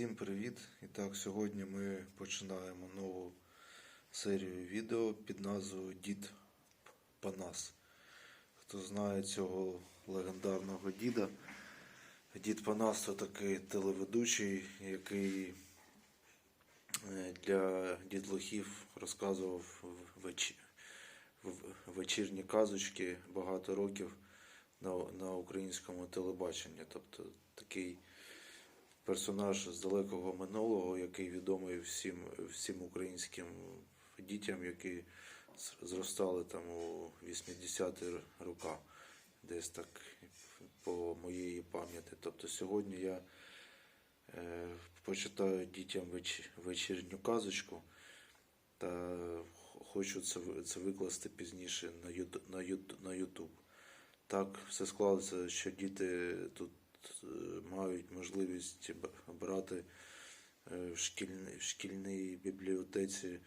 Всім привіт! І так, сьогодні ми починаємо нову серію відео під назвою Дід Панас. Хто знає цього легендарного діда, дід Панас це такий телеведучий, який е, для дітлахів розказував веч- вечірні казочки багато років на, на українському телебаченні. Тобто такий персонаж з далекого минулого, який відомий всім, всім українським дітям, які зростали там у 80-ті роки, десь так по моєї пам'яті. Тобто сьогодні я е, почитаю дітям веч- вечірню казочку та хочу це, це викласти пізніше на Ютуб. На YouTube. Так все склалося, що діти тут мають можливість брати е, в шкільній, в шкільній бібліотеці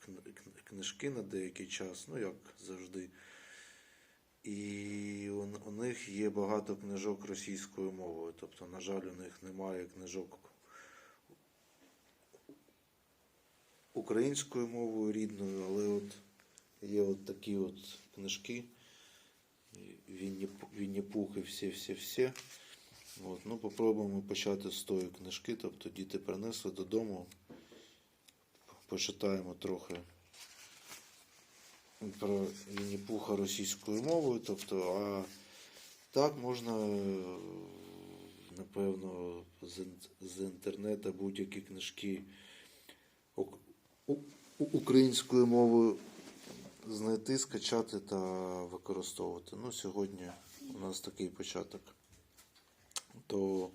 кн- кн- книжки на деякий час, ну як завжди. І у, у них є багато книжок російською мовою. Тобто, на жаль, у них немає книжок українською мовою рідною, але от є от такі от книжки. Вінні, Вінні Пух і всі-всі-всі. От, ну, попробуємо почати з тої книжки. Тобто діти принесли додому. Почитаємо трохи про Вінні Пуха російською мовою. Тобто, а так можна, напевно, з, інтернету будь-які книжки українською мовою знайти, скачати та використовувати. Ну, сьогодні у нас такий початок. То,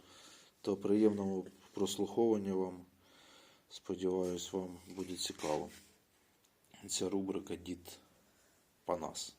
то приємного прослуховування вам. Сподіваюсь, вам буде цікаво. Ця рубрика Дід Панас.